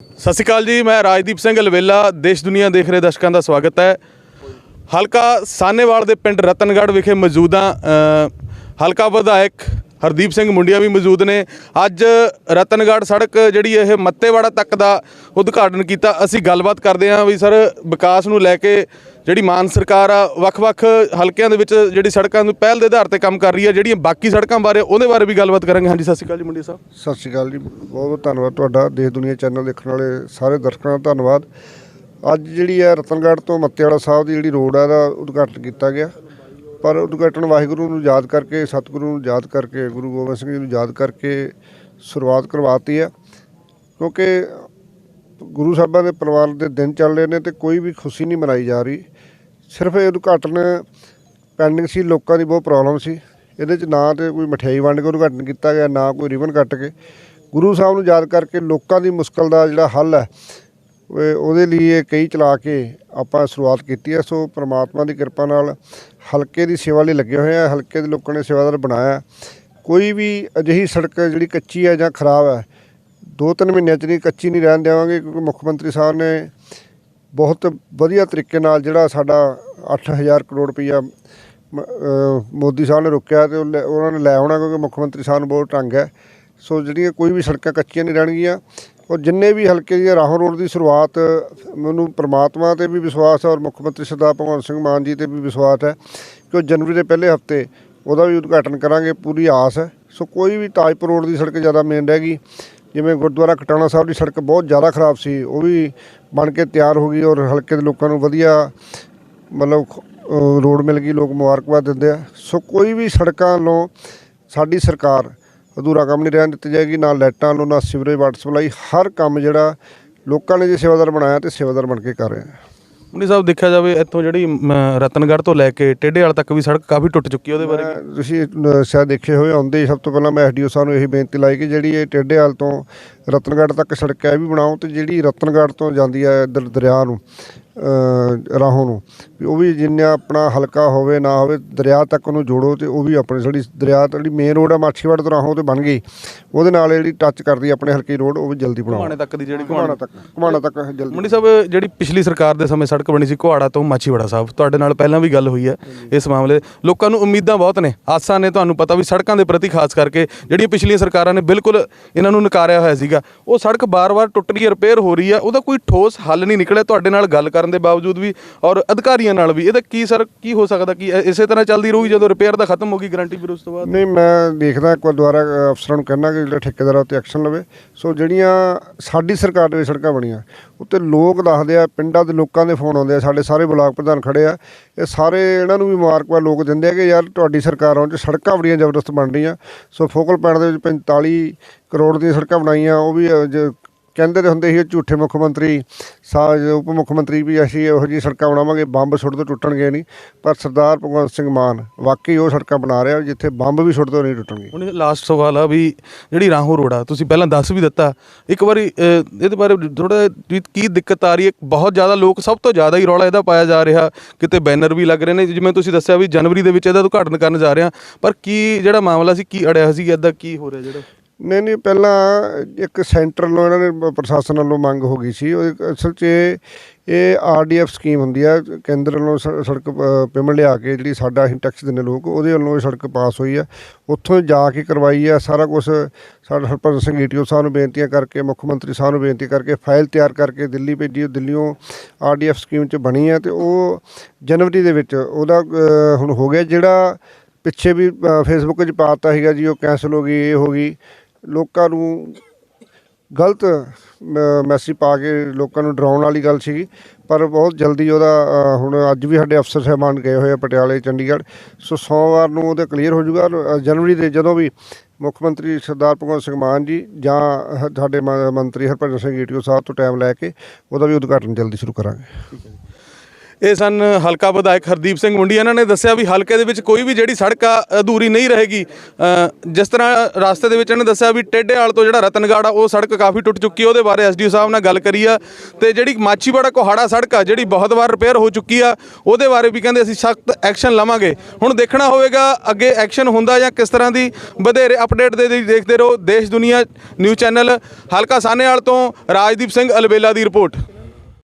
ਸਤਿ ਸ਼੍ਰੀ ਅਕਾਲ ਜੀ, ਮੈਂ ਰਾਜਦੀਪ ਸਿੰਘ ਲਵੇਲਾ ਦੇਸ਼ ਦੁਨੀਆ ਦੇਖ ਰਹੇ ਦਰਸ਼ਕਾਂ ਦਾ ਸਵਾਗਤ ਹੈ। ਹਲਕਾ ਸਾਨੇਵਾਲ ਦੇ ਪਿੰਡ ਰਤਨਗੜ੍ਹ ਵਿਖੇ ਮੌਜੂਦ ਹਾਂ ਹਲਕਾ ਵਿਧਾਇਕ ਹਰਦੀਪ ਸਿੰਘ ਮੁੰਡਿਆ ਵੀ ਮੌਜੂਦ ਨੇ। ਅੱਜ ਰਤਨਗੜ੍ਹ ਸੜਕ ਜਿਹੜੀ ਇਹ ਮੱਤੇਵਾੜਾ ਤੱਕ ਦਾ ਉਦਘਾਟਨ ਕੀਤਾ। ਅਸੀਂ ਗੱਲਬਾਤ ਕਰਦੇ ਹਾਂ ਵੀ ਸਰ ਵਿਕਾਸ ਨੂੰ ਲੈ ਕੇ ਜਿਹੜੀ ਮਾਨ ਸਰਕਾਰ ਆ, ਵੱਖ-ਵੱਖ ਹਲਕਿਆਂ ਦੇ ਵਿੱਚ ਜਿਹੜੀ ਸੜਕਾਂ ਨੂੰ ਪਹਿਲ ਦੇ ਆਧਾਰ ਤੇ ਕੰਮ ਕਰ ਰਹੀ ਹੈ ਜਿਹੜੀਆਂ ਬਾਕੀ ਸੜਕਾਂ ਬਾਰੇ ਉਹਦੇ ਬਾਰੇ ਵੀ ਗੱਲਬਾਤ ਕਰਾਂਗੇ। ਹਾਂਜੀ, ਸਤਿ ਸ਼੍ਰੀ ਅਕਾਲ ਜੀ ਮੁੰਡਿਆ ਸਾਹਿਬ। ਸਤਿ ਸ਼੍ਰੀ ਅਕਾਲ ਜੀ। ਬਹੁਤ ਬਹੁਤ ਧੰਨਵਾਦ ਤੁਹਾਡਾ। ਦੇਸ਼, ਦੁਨੀਆ ਚੈਨਲ ਦੇਖਣ ਵਾਲੇ ਸਾਰੇ ਦਰਸ਼ਕਾਂ ਦਾ ਧੰਨਵਾਦ। ਅੱਜ ਜਿਹੜੀ ਹੈ ਰਤਨਗੜ੍ਹ ਤੋਂ ਮੱਤੇਵਾੜਾ ਸਾਹਿਬ ਦੀ ਜਿਹੜੀ ਰੋਡ ਆ ਦਾ ਉਦਘਾਟਨ ਕੀਤਾ ਗਿਆ। ਪਰ ਉਦਘਾਟਨ ਵਾਹਿਗੁਰੂ ਨੂੰ ਯਾਦ ਕਰਕੇ, ਸਤਿਗੁਰੂ ਨੂੰ ਯਾਦ ਕਰਕੇ, ਗੁਰੂ ਗੋਬਿੰਦ ਸਿੰਘ ਜੀ ਨੂੰ ਯਾਦ ਕਰਕੇ ਸ਼ੁਰੂਆਤ ਕਰਵਾਤੀ ਹੈ। ਕਿਉਂਕਿ ਗੁਰੂ ਸਾਹਿਬਾਂ ਦੇ ਪਰਿਵਾਰ ਦੇ ਦਿਨ ਚੱਲ ਰਹੇ ਨੇ ਤੇ ਕੋਈ ਵੀ ਖੁਸ਼ੀ ਨਹੀਂ ਮਨਾਈ ਜਾ ਰਹੀ। ਸਿਰਫ ਇਹ ਉਦਘਾਟਨ ਪੈਂਡਿੰਗ ਸੀ, ਲੋਕਾਂ ਦੀ ਬਹੁਤ ਪ੍ਰੋਬਲਮ ਸੀ। ਇਹਦੇ 'ਚ ਨਾ ਤੇ ਕੋਈ ਮਠਿਆਈ ਵੰਡ ਕੇ ਉਦਘਾਟਨ ਕੀਤਾ ਗਿਆ, ਨਾ ਕੋਈ ਰਿਬਨ ਕੱਟ ਕੇ। ਗੁਰੂ ਸਾਹਿਬ ਨੂੰ ਯਾਦ ਕਰਕੇ ਲੋਕਾਂ ਦੀ ਮੁਸ਼ਕਲ ਦਾ ਜਿਹੜਾ ਹੱਲ ਹੈ ਉਹਦੇ ਲਈ ਇਹ ਕਈ ਚਲਾ ਕੇ ਆਪਾਂ ਸ਼ੁਰੂਆਤ ਕੀਤੀ ਹੈ ਸੋ ਪ੍ਰਮਾਤਮਾ ਦੀ ਕਿਰਪਾ ਨਾਲ ਹਲਕੇ ਦੀ ਸੇਵਾ ਲਈ ਲੱਗੇ ਹੋਏ ਆ, ਹਲਕੇ ਦੇ ਲੋਕਾਂ ਨੇ ਸੇਵਾਦਾਰ ਬਣਾਇਆ। ਕੋਈ ਵੀ ਅਜਿਹੀ ਸੜਕ ਜਿਹੜੀ ਕੱਚੀ ਹੈ ਜਾਂ ਖਰਾਬ ਹੈ ਦੋ ਤਿੰਨ ਮਹੀਨਿਆਂ ਚ ਨਹੀਂ, ਕੱਚੀ ਨਹੀਂ ਰਹਿਣ ਦੇਵਾਂਗੇ, ਕਿਉਂਕਿ ਮੁੱਖ ਮੰਤਰੀ ਸਾਹਿਬ ਨੇ ਬਹੁਤ ਵਧੀਆ ਤਰੀਕੇ ਨਾਲ ਜਿਹੜਾ ਸਾਡਾ 8000 ਕਰੋੜ ਰੁਪਈਆ ਮ- ਮੋਦੀ ਸਾਹਿਬ ਨੇ ਰੁਕਿਆ ਤੇ ਉਹ ਲੈ- ਉਹਨਾਂ ਨੇ ਲੈ ਆਉਣਾ ਕਿਉਂਕਿ ਮੁੱਖ ਮੰਤਰੀ ਸਾਹਿਬ ਨੂੰ ਬਹੁਤ ਢੰਗ ਹੈ। ਸੋ ਜਿਹੜੀਆਂ ਕੋਈ ਵੀ ਸੜਕਾਂ ਕੱਚੀਆਂ ਨਹੀਂ ਰਹਿਣਗੀਆਂ ਔਰ ਜਿੰਨੇ ਵੀ ਹਲਕੇ ਦੀ ਰਾਹੋਂ ਰੋਡ ਦੀ ਸ਼ੁਰੂਆਤ, ਮੈਨੂੰ ਪ੍ਰਮਾਤਮਾ ਤੇ ਵੀ ਵਿਸ਼ਵਾਸ ਹੈ ਔਰ ਮੁੱਖ ਮੰਤਰੀ ਸਰਦਾਰ ਭਗਵੰਤ ਸਿੰਘ ਮਾਨ ਜੀ ਤੇ ਵੀ ਵਿਸ਼ਵਾਸ ਹੈ ਕਿ ਉਹ ਜਨਵਰੀ ਦੇ ਪਹਿਲੇ ਹਫ਼ਤੇ ਉਹਦਾ ਵੀ ਉਦਘਾਟਨ ਕਰਾਂਗੇ, ਪੂਰੀ ਆਸ ਹੈ। ਸੋ ਕੋਈ ਵੀ ਤਾਜਪੁਰ ਰੋਡ ਦੀ ਸੜਕ ਜ਼ਿਆਦਾ ਮੇਨ ਰਹਿ ਗਈ, ਜਿਵੇਂ ਗੁਰਦੁਆਰਾ ਕਟਾਣਾ ਸਾਹਿਬ ਦੀ ਸੜਕ ਬਹੁਤ ਜ਼ਿਆਦਾ ਖਰਾਬ ਸੀ, ਉਹ ਵੀ ਬਣ ਕੇ ਤਿਆਰ ਹੋ ਗਈ ਔਰ ਹਲਕੇ ਦੇ ਲੋਕਾਂ ਨੂੰ ਵਧੀਆ ਮਤਲਬ ਰੋਡ ਮਿਲ ਗਈ, ਲੋਕ ਮੁਬਾਰਕਬਾਦ ਦਿੰਦੇ ਆ। ਸੋ ਕੋਈ ਵੀ ਸੜਕਾਂ ਨੂੰ ਸਾਡੀ ਸਰਕਾਰ ਅਧੂਰਾ ਕੰਮ ਨਹੀਂ ਰਹਿਣ ਦਿੱਤੀ ਜਾਏਗੀ ਨਾ ਲਾਈਟਾਂ ਵੱਲੋਂ ਨਾ ਸੀਵਰੇਜ ਵਾਟਰ ਸਪਲਾਈ ਹਰ ਕੰਮ ਜਿਹੜਾ ਲੋਕਾਂ ਨੇ ਜੇ ਸੇਵਾਦਾਰ ਬਣਾਇਆ ਤੇ ਸੇਵਾਦਾਰ ਬਣ ਕੇ ਕਰ ਰਹੇ ਮੁੰਡੀ ਸਾਹਿਬ ਦੇਖਿਆ ਜਾਵੇ ਇੱਥੋਂ ਜਿਹੜੀ ਰਤਨਗੜ੍ਹ ਤੋਂ ਲੈ ਕੇ ਟੇਢੇਵਾਲ ਤੱਕ ਵੀ ਸੜਕ ਕਾਫੀ ਟੁੱਟ ਚੁੱਕੀ ਹੈ ਉਹਦੇ ਬਾਰੇ। ਤੁਸੀਂ ਸ਼ਾਇਦ ਦੇਖੇ ਹੋਏ ਆਉਂਦੇ ਸਭ ਤੋਂ ਪਹਿਲਾਂ ਮੈਂ ਐਸਡੀਓ ਸਾਹਿਬ ਨੂੰ ਇਹੀ ਬੇਨਤੀ ਲਾਈ ਕਿ ਜਿਹੜੀ ਇਹ ਟੇਢੇਵਾਲ ਤੋਂ ਰਤਨਗੜ੍ਹ ਤੱਕ ਸੜਕ ਹੈ ਵੀ ਬਣਾਓ ਤੇ ਜਿਹੜੀ ਰਤਨਗੜ੍ਹ ਤੋਂ ਜਾਂਦੀ ਹੈ ਇੱਧਰ ਦਰਿਆ ਨੂੰ ਰਾਹੋਂ ਨੂੰ। ਵੀ ਉਹ ਵੀ ਜਿੰਨਾ ਆਪਣਾ ਹਲਕਾ ਹੋਵੇ ਨਾ ਹੋਵੇ ਦਰਿਆ ਤੱਕ ਉਹਨੂੰ ਜੋੜੋ ਤੇ ਉਹ ਵੀ ਆਪਣੇ ਜਿਹੜੀ ਦਰਿਆ ਤੋਂ ਜਿਹੜੀ ਮੇਨ ਰੋਡ ਹੈ ਮਾਛੀਵਾੜ ਤੋਂ ਰਾਹੋਂ ਤੇ ਬਣ ਗਈ। ਉਹਦੇ ਨਾਲ ਜਿਹੜੀ ਟੱਚ ਕਰਦੀ ਆਪਣੇ ਹਲਕੇ ਰੋਡ ਉਹ ਵੀ ਜਲਦੀ ਬਣਾਓ। ਘੁਮਾਣੇ ਤੱਕ ਦੀ ਜਿਹੜੀ ਘੁਮਾਣਾ ਤੱਕ ਘੁਮਾਣਾ ਤੱਕ ਜਲਦੀ ਮੁੰਡੀ ਸਾਹਿਬ ਜਿਹੜੀ ਪਿਛਲੀ ਸਰਕਾਰ ਦੇ ਸਮੇਂ ਸੜਕ ਬਣੀ ਸੀ ਕੁਹਾੜਾ ਤੋਂ ਮਾਛੀਵਾੜਾ ਸਾਹਿਬ ਤੁਹਾਡੇ ਨਾਲ ਪਹਿਲਾਂ ਵੀ ਗੱਲ ਹੋਈ ਹੈ ਇਸ ਮਾਮਲੇ ਲੋਕਾਂ ਨੂੰ ਉਮੀਦਾਂ ਬਹੁਤ ਨੇ ਆਸਾਂ ਨੇ ਤੁਹਾਨੂੰ ਪਤਾ ਵੀ ਸੜਕਾਂ ਦੇ ਪ੍ਰਤੀ ਖਾਸ ਕਰਕੇ ਜਿਹੜੀਆਂ ਪਿਛਲੀਆਂ ਸਰਕਾਰਾਂ ਨੇ ਬਿਲਕੁਲ ਇਹਨਾਂ ਨੂੰ ਨਕਾਰਿਆ ਹੋਇਆ ਸੀਗਾ। ਉਹ ਸੜਕ ਬਾਰ-ਬਾਰ ਟੁੱਟ ਰਹੀ ਹੈ ਰਿਪੇਅਰ ਹੋ ਰਹੀ ਹੈ ਉਹਦਾ ਕੋਈ ਠੋਸ ਹੱਲ ਨਹੀਂ ਨਿਕਲਿਆ। ਤੁਹਾਡੇ ਨਾਲ ਗੱਲ ਕਰਨ ਦੇ ਬਾਵਜੂਦ ਵੀ ਔਰ ਅਧਿਕਾਰੀਆਂ ਨਾਲ ਵੀ। ਇਹਦਾ ਕੀ ਸਰ, ਕੀ ਹੋ ਸਕਦਾ ਕਿ ਇਸੇ ਤਰ੍ਹਾਂ ਚੱਲਦੀ ਰਹੂਗੀ ਜਦੋਂ ਰਿਪੇਅਰ ਦਾ ਖਤਮ ਹੋ ਗਈ ਗਾਰੰਟੀ ਫਿਰ ਉਸ ਤੋਂ ਬਾਅਦ? ਨਹੀਂ, ਮੈਂ ਦੇਖਦਾ ਇੱਕ ਵਾਰ ਦੁਬਾਰਾ ਅਫਸਰਾਂ ਨੂੰ ਕਹਿਣਾ ਕਿ ਜਿਹੜਾ ਠੇਕੇਦਾਰਾਂ ਉੱਤੇ ਐਕਸ਼ਨ ਲਵੇ। ਸੋ ਜਿਹੜੀਆਂ ਸਾਡੀ ਸਰਕਾਰ ਦੇ ਸੜਕਾਂ ਬਣੀਆਂ, ਉੱਤੇ ਲੋਕ ਦੱਸਦੇ ਆ, ਪਿੰਡਾਂ ਦੇ ਲੋਕਾਂ ਦੇ ਫੋਨ ਆਉਂਦੇ ਆ, ਸਾਡੇ ਸਾਰੇ ਬਲਾਕ ਪ੍ਰਧਾਨ ਖੜੇ ਆ। ਇਹ ਸਾਰੇ ਇਹਨਾਂ ਨੂੰ ਵੀ ਮੁਬਾਰਕਬਾਦ ਲੋਕ ਦਿੰਦੇ ਆ ਕਿ ਯਾਰ ਤੁਹਾਡੀ ਸਰਕਾਰ ਆਉਣ 'ਚ ਸੜਕਾਂ ਬੜੀਆਂ ਜ਼ਬਰਦਸਤ ਬਣ ਰਹੀਆਂ। ਸੋ ਫੋਕਲ ਪੁਆਇੰਟ ਦੇ ਵਿੱਚ 45 ਕਰੋੜ ਦੀਆਂ ਸੜਕਾਂ ਬਣਾਈਆਂ, ਉਹ ਵੀ ਕਹਿੰਦੇ ਤੇ ਹੁੰਦੇ ਸੀ ਝੂਠੇ ਮੁੱਖ ਮੰਤਰੀ, ਸਾਜ ਉਪ ਮੁੱਖ ਮੰਤਰੀ ਵੀ ਅਸੀਂ ਇਹੋ ਜਿਹੀ ਸੜਕਾਂ ਬਣਾਵਾਂਗੇ, ਬੰਬ ਸੁੱਟ ਤੋਂ ਟੁੱਟਣਗੇ ਨਹੀਂ, ਪਰ ਸਰਦਾਰ ਭਗਵੰਤ ਸਿੰਘ ਮਾਨ, ਵਾਕਈ ਉਹ ਸੜਕਾਂ ਬਣਾ ਰਿਹਾ ਜਿੱਥੇ ਬੰਬ ਵੀ ਸੁੱਟ ਤੋਂ ਨਹੀਂ ਟੁੱਟਣਗੇ। ਹੁਣ ਲਾਸਟ ਸਵਾਲ ਆ ਵੀ ਜਿਹੜੀ ਰਾਹੋਂ ਰੋਡ ਆ ਤੁਸੀਂ ਪਹਿਲਾਂ ਦੱਸ ਵੀ ਦਿੱਤਾ, ਇੱਕ ਵਾਰੀ ਇਹਦੇ ਬਾਰੇ ਥੋੜਾ ਕੀ ਦਿੱਕਤ ਆ ਰਹੀ ਹੈ? ਬਹੁਤ ਜ਼ਿਆਦਾ ਲੋਕ, ਸਭ ਤੋਂ ਜ਼ਿਆਦਾ ਹੀ ਰੌਲਾ ਇਹਦਾ ਪਾਇਆ ਜਾ ਰਿਹਾ, ਕਿਤੇ ਬੈਨਰ ਵੀ ਲੱਗ ਰਹੇ ਨੇ, ਜਿਵੇਂ ਤੁਸੀਂ ਦੱਸਿਆ ਵੀ ਜਨਵਰੀ ਦੇ ਵਿੱਚ ਇਹਦਾ ਉਦਘਾਟਨ ਕਰਨ ਜਾ ਰਹੇ ਆ ਪਰ ਕੀ ਜਿਹੜਾ ਮਾਮਲਾ ਸੀ, ਕੀ ਅੜਿਆ ਸੀ ਇਦਾਂ ਕੀ ਹੋ ਰਿਹਾ ਜਿਹੜਾ? ਨਹੀਂ ਨਹੀਂ, ਪਹਿਲਾਂ ਇੱਕ ਸੈਂਟਰ ਵੱਲੋਂ ਇਹਨਾਂ ਨੇ ਪ੍ਰਸ਼ਾਸਨ ਵੱਲੋਂ ਮੰਗ ਹੋ ਗਈ ਸੀ। ਉਹ ਅਸਲ 'ਚ ਇਹ- ਇਹ ਆਰਡੀਐਫ ਸਕੀਮ ਹੁੰਦੀ ਆ, ਕੇਂਦਰ ਵੱਲੋਂ ਸ- ਸੜਕ ਪੇਮੈਂਟ ਲਿਆ ਕੇ ਜਿਹੜੀ ਸਾਡਾ ਅਸੀਂ ਟੈਕਸ ਦਿੰਦੇ ਲੋਕ, ਉਹਦੇ ਵੱਲੋਂ ਇਹ ਸੜਕ ਪਾਸ ਹੋਈ ਆ। ਉੱਥੋਂ ਜਾ ਕੇ ਕਰਵਾਈ ਆ, ਸਾਰਾ ਕੁਝ ਸਾਡਾ ਹਰਪ੍ਰੀਤ ਸਿੰਘ ਈਟੀਓ ਸਾਹਿਬ ਨੂੰ ਬੇਨਤੀਆਂ ਕਰਕੇ, ਮੁੱਖ ਮੰਤਰੀ ਸਾਹਿਬ ਨੂੰ ਬੇਨਤੀ ਕਰਕੇ ਫਾਈਲ ਤਿਆਰ ਕਰਕੇ ਦਿੱਲੀ ਭੇਜੀ, ਉਹ ਦਿੱਲੀੋਂ ਆਰਡੀਐਫ ਸਕੀਮ 'ਚ ਬਣੀ ਆ ਤੇ ਉਹ ਜਨਵਰੀ ਦੇ ਵਿੱਚ ਉਹਦਾ ਹੁਣ ਹੋ ਗਿਆ ਜਿਹੜਾ ਪਿੱਛੇ ਵੀ ਫੇਸਬੁੱਕ 'ਚ ਪਾਤਾ ਸੀਗਾ ਜੀ, ਉਹ ਕੈਂਸਲ ਹੋ ਗਈ, ਇਹ ਹੋ ਗਈ। ਲੋਕਾਂ ਨੂੰ ਗਲਤ ਮੈਸੇਜ ਪਾ ਕੇ ਲੋਕਾਂ ਨੂੰ ਡਰਾਉਣ ਵਾਲੀ ਗੱਲ ਸੀਗੀ, ਪਰ ਬਹੁਤ ਜਲਦੀ ਉਹਦਾ ਹੁਣ ਅੱਜ ਵੀ ਸਾਡੇ ਅਫਸਰ ਸਾਹਿਬਾਨ ਗਏ ਹੋਏ ਆ ਪਟਿਆਲੇ, ਚੰਡੀਗੜ੍ਹ, ਸੋ ਸੋਮਵਾਰ ਨੂੰ ਉਹਦੇ ਕਲੀਅਰ ਹੋ ਜਾਊਗਾ ਜਨਵਰੀ ਦੇ ਜਦੋਂ ਵੀ ਮੁੱਖ ਮੰਤਰੀ ਸਰਦਾਰ ਭਗਵੰਤ ਸਿੰਘ ਮਾਨ ਜੀ ਜਾਂ ਸਾਡੇ ਮ- ਮੰਤਰੀ ਹਰਭਜਨ ਸਿੰਘ ਈਟੀਓ ਸਾਹਿਬ ਤੋਂ ਟਾਈਮ ਲੈ ਕੇ ਉਹਦਾ ਵੀ ਉਦਘਾਟਨ ਜਲਦੀ ਸ਼ੁਰੂ ਕਰਾਂਗੇ। ਇਹ ਸਨ ਹਲਕਾ ਵਿਧਾਇਕ ਹਰਦੀਪ ਸਿੰਘ ਮੁੰਡੀ। ਇਹਨਾਂ ਨੇ ਦੱਸਿਆ ਵੀ ਹਲਕੇ ਦੇ ਵਿੱਚ ਕੋਈ ਵੀ ਜਿਹੜੀ ਸੜਕ ਆ ਅਧੂਰੀ ਨਹੀਂ ਰਹੇਗੀ। ਜਿਸ ਤਰ੍ਹਾਂ ਰਾਸਤੇ ਦੇ ਵਿੱਚ ਇਹਨੇ ਦੱਸਿਆ ਵੀ ਟੇਢੇਵਾਲ ਤੋਂ ਜਿਹੜਾ ਰਤਨਗੜ੍ਹ ਆ, ਉਹ ਸੜਕ ਕਾਫੀ ਟੁੱਟ ਚੁੱਕੀ ਹੈ ਉਹਦੇ ਬਾਰੇ ਐਸਡੀਓ ਸਾਹਿਬ ਨਾਲ ਗੱਲ ਕਰੀ ਆ। ਤੇ ਜਿਹੜੀ ਮਾਚੀਵਾੜਾ ਕੋਹਾੜਾ ਸੜਕ ਆ, ਜਿਹੜੀ ਬਹੁਤ ਵਾਰ ਰਿਪੇਅਰ ਹੋ ਚੁੱਕੀ ਆ, ਉਹਦੇ ਬਾਰੇ ਵੀ ਕਹਿੰਦੇ ਅਸੀਂ ਸਖਤ ਐਕਸ਼ਨ ਲਵਾਂਗੇ। ਹੁਣ ਦੇਖਣਾ ਹੋਵੇਗਾ ਅੱਗੇ ਐਕਸ਼ਨ ਹੁੰਦਾ ਜਾਂ ਕਿਸ ਤਰ੍ਹਾਂ ਦੀ ਵਧੇਰੇ ਅਪਡੇਟ ਦੇ ਲਈ ਦੇਖਦੇ ਰਹੋ। ਦੇਸ਼ ਦੁਨੀਆ ਨਿਊਜ਼ ਚੈਨਲ ਹਲਕਾ ਸਾਨੇਵਾਲ ਤੋਂ ਰਾਜਦੀਪ ਸਿੰਘ ਅਲਬੇਲਾ ਦੀ ਰਿਪੋਰਟ।